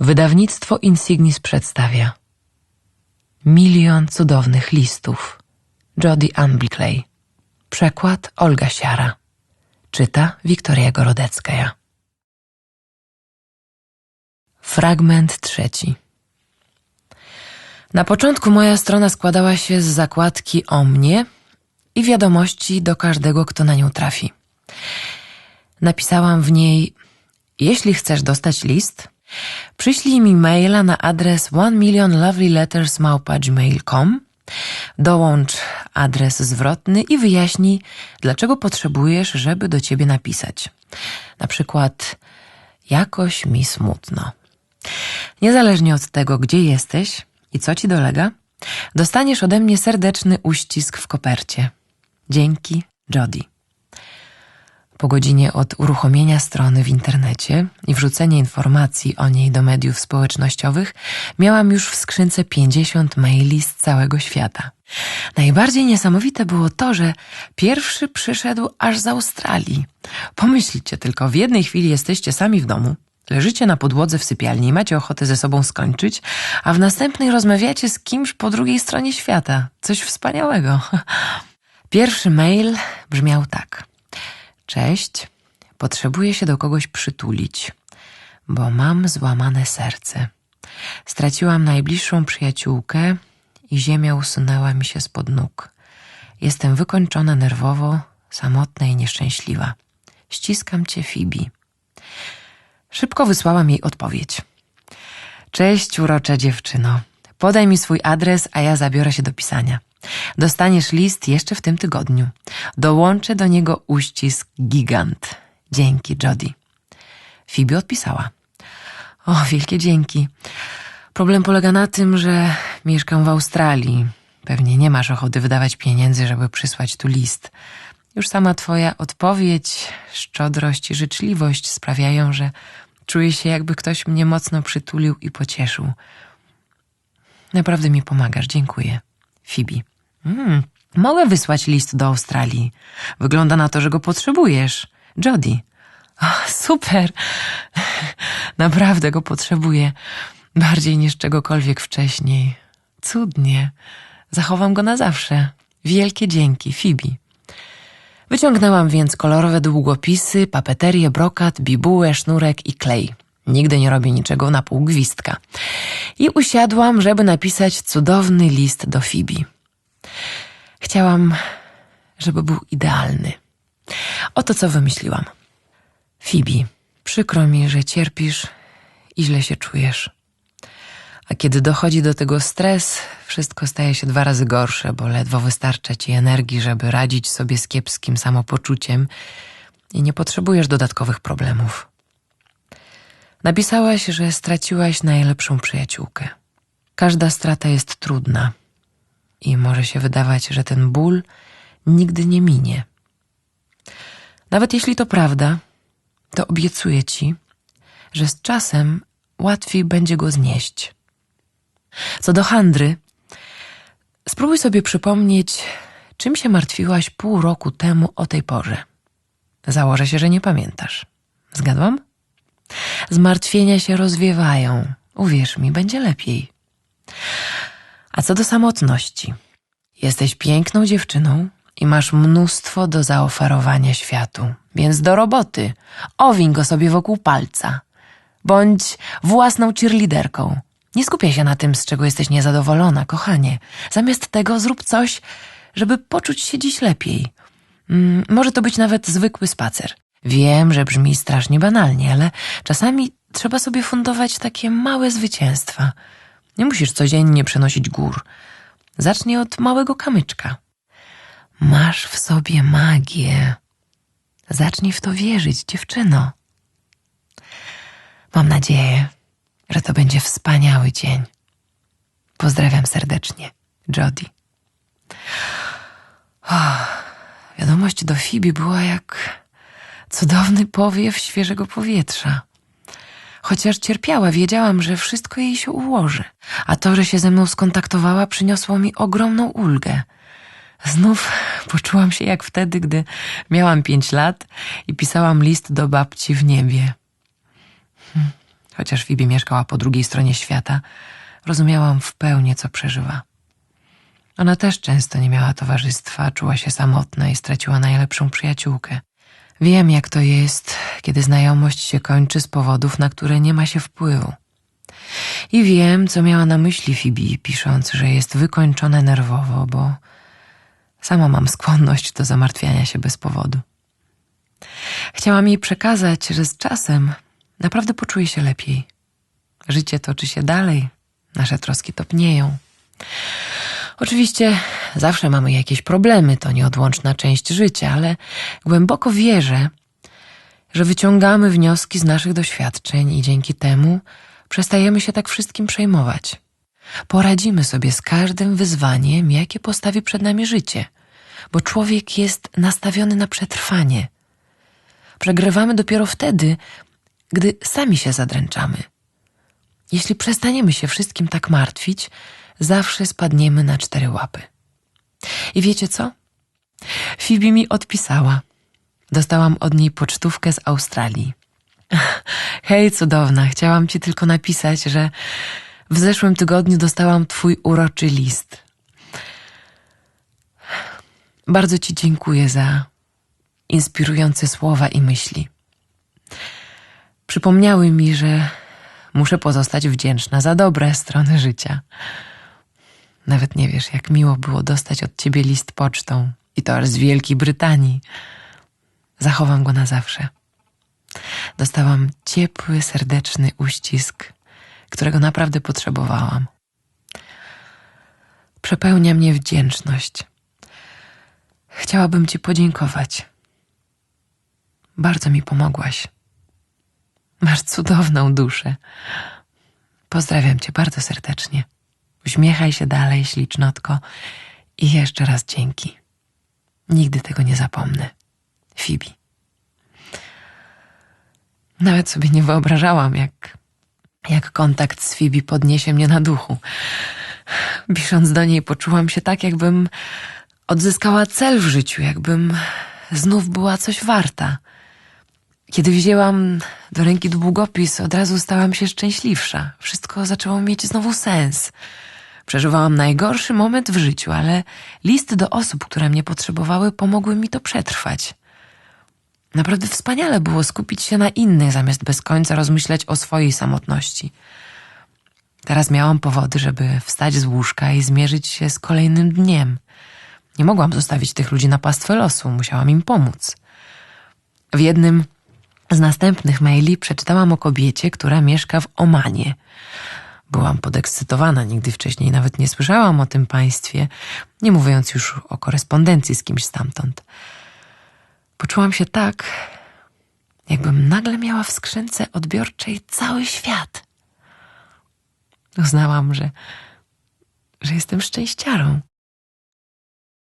Wydawnictwo Insignis przedstawia Milion cudownych listów. Jody Ambickley Przekład Olga Siara. Czyta Wiktoria Gorodecka Fragment trzeci. Na początku moja strona składała się z zakładki o mnie i wiadomości do każdego, kto na nią trafi. Napisałam w niej Jeśli chcesz dostać list, Przyślij mi maila na adres onemillionlovelylettersmałpa.gmail.com Dołącz adres zwrotny i wyjaśnij, dlaczego potrzebujesz, żeby do ciebie napisać. Na przykład, jakoś mi smutno. Niezależnie od tego, gdzie jesteś i co ci dolega, dostaniesz ode mnie serdeczny uścisk w kopercie. Dzięki, Jody. Po godzinie od uruchomienia strony w internecie i wrzucenia informacji o niej do mediów społecznościowych, miałam już w skrzynce 50 maili z całego świata. Najbardziej niesamowite było to, że pierwszy przyszedł aż z Australii. Pomyślcie tylko, w jednej chwili jesteście sami w domu, leżycie na podłodze w sypialni i macie ochotę ze sobą skończyć, a w następnej rozmawiacie z kimś po drugiej stronie świata. Coś wspaniałego. Pierwszy mail brzmiał tak – Cześć, potrzebuję się do kogoś przytulić, bo mam złamane serce. Straciłam najbliższą przyjaciółkę i ziemia usunęła mi się spod nóg. Jestem wykończona nerwowo, samotna i nieszczęśliwa. Ściskam cię, Fibi. Szybko wysłałam jej odpowiedź. Cześć, urocza dziewczyno. Podaj mi swój adres, a ja zabiorę się do pisania. Dostaniesz list jeszcze w tym tygodniu. Dołączę do niego uścisk gigant. Dzięki, Jody. Phoebe odpisała. O, wielkie dzięki. Problem polega na tym, że mieszkam w Australii. Pewnie nie masz ochoty wydawać pieniędzy, żeby przysłać tu list. Już sama twoja odpowiedź, szczodrość i życzliwość sprawiają, że czuję się, jakby ktoś mnie mocno przytulił i pocieszył. Naprawdę mi pomagasz, dziękuję. Phoebe. Mm, mogę wysłać list do Australii. Wygląda na to, że go potrzebujesz. Jody. Oh, super. Naprawdę go potrzebuję. Bardziej niż czegokolwiek wcześniej. Cudnie. Zachowam go na zawsze. Wielkie dzięki, Phoebe. Wyciągnęłam więc kolorowe długopisy, papeterię, brokat, bibułę, sznurek i klej. Nigdy nie robię niczego na pół gwizdka. I usiadłam, żeby napisać cudowny list do Phoebe. Chciałam, żeby był idealny. Oto co wymyśliłam. Fibi, przykro mi, że cierpisz i źle się czujesz. A kiedy dochodzi do tego stres, wszystko staje się dwa razy gorsze, bo ledwo wystarcza ci energii, żeby radzić sobie z kiepskim samopoczuciem i nie potrzebujesz dodatkowych problemów. Napisałaś, że straciłaś najlepszą przyjaciółkę. Każda strata jest trudna i może się wydawać, że ten ból nigdy nie minie. Nawet jeśli to prawda, to obiecuję ci, że z czasem łatwiej będzie go znieść. Co do handry, spróbuj sobie przypomnieć, czym się martwiłaś pół roku temu o tej porze. Założę się, że nie pamiętasz. Zgadłam? Zmartwienia się rozwiewają. Uwierz mi, będzie lepiej. A co do samotności, jesteś piękną dziewczyną i masz mnóstwo do zaoferowania światu, więc do roboty. Owiń go sobie wokół palca. Bądź własną cheerleaderką. Nie skupiaj się na tym, z czego jesteś niezadowolona, kochanie. Zamiast tego zrób coś, żeby poczuć się dziś lepiej. Mm, może to być nawet zwykły spacer. Wiem, że brzmi strasznie banalnie, ale czasami trzeba sobie fundować takie małe zwycięstwa – nie musisz codziennie przenosić gór. Zacznij od małego kamyczka. Masz w sobie magię. Zacznij w to wierzyć, dziewczyno. Mam nadzieję, że to będzie wspaniały dzień. Pozdrawiam serdecznie, Jody. Oh, wiadomość do Fibi była jak cudowny powiew świeżego powietrza. Chociaż cierpiała, wiedziałam, że wszystko jej się ułoży, a to, że się ze mną skontaktowała, przyniosło mi ogromną ulgę. Znów poczułam się jak wtedy, gdy miałam pięć lat i pisałam list do babci w niebie. Hmm. chociaż Phoebe mieszkała po drugiej stronie świata, rozumiałam w pełni, co przeżywa. Ona też często nie miała towarzystwa, czuła się samotna i straciła najlepszą przyjaciółkę. Wiem, jak to jest, kiedy znajomość się kończy z powodów, na które nie ma się wpływu. I wiem, co miała na myśli Phoebe, pisząc, że jest wykończona nerwowo, bo sama mam skłonność do zamartwiania się bez powodu. Chciałam jej przekazać, że z czasem naprawdę poczuje się lepiej. Życie toczy się dalej, nasze troski topnieją. Oczywiście zawsze mamy jakieś problemy, to nieodłączna część życia, ale głęboko wierzę, że wyciągamy wnioski z naszych doświadczeń i dzięki temu przestajemy się tak wszystkim przejmować. Poradzimy sobie z każdym wyzwaniem, jakie postawi przed nami życie, bo człowiek jest nastawiony na przetrwanie. Przegrywamy dopiero wtedy, gdy sami się zadręczamy. Jeśli przestaniemy się wszystkim tak martwić, zawsze spadniemy na cztery łapy. I wiecie co? Phoebe mi odpisała. Dostałam od niej pocztówkę z Australii. Hej, cudowna, chciałam ci tylko napisać, że w zeszłym tygodniu dostałam twój uroczy list. Bardzo ci dziękuję za inspirujące słowa i myśli. Przypomniały mi, że muszę pozostać wdzięczna za dobre strony życia. Nawet nie wiesz, jak miło było dostać od ciebie list pocztą i to aż z Wielkiej Brytanii. Zachowam go na zawsze. Dostałam ciepły, serdeczny uścisk, którego naprawdę potrzebowałam. Przepełnia mnie wdzięczność. Chciałabym Ci podziękować. Bardzo mi pomogłaś. Masz cudowną duszę. Pozdrawiam Cię bardzo serdecznie. Uśmiechaj się dalej, ślicznotko, i jeszcze raz dzięki. Nigdy tego nie zapomnę. Phoebe. Nawet sobie nie wyobrażałam, jak, jak kontakt z Phoebe podniesie mnie na duchu. Pisząc do niej, poczułam się tak, jakbym odzyskała cel w życiu, jakbym znów była coś warta. Kiedy wzięłam do ręki długopis, od razu stałam się szczęśliwsza. Wszystko zaczęło mieć znowu sens. Przeżywałam najgorszy moment w życiu, ale listy do osób, które mnie potrzebowały, pomogły mi to przetrwać. Naprawdę wspaniale było skupić się na innych, zamiast bez końca rozmyślać o swojej samotności. Teraz miałam powody, żeby wstać z łóżka i zmierzyć się z kolejnym dniem. Nie mogłam zostawić tych ludzi na pastwę losu, musiałam im pomóc. W jednym z następnych maili przeczytałam o kobiecie, która mieszka w Omanie. Byłam podekscytowana, nigdy wcześniej nawet nie słyszałam o tym państwie, nie mówiąc już o korespondencji z kimś stamtąd. Poczułam się tak, jakbym nagle miała w skrzynce odbiorczej cały świat. Uznałam, że, że jestem szczęściarą.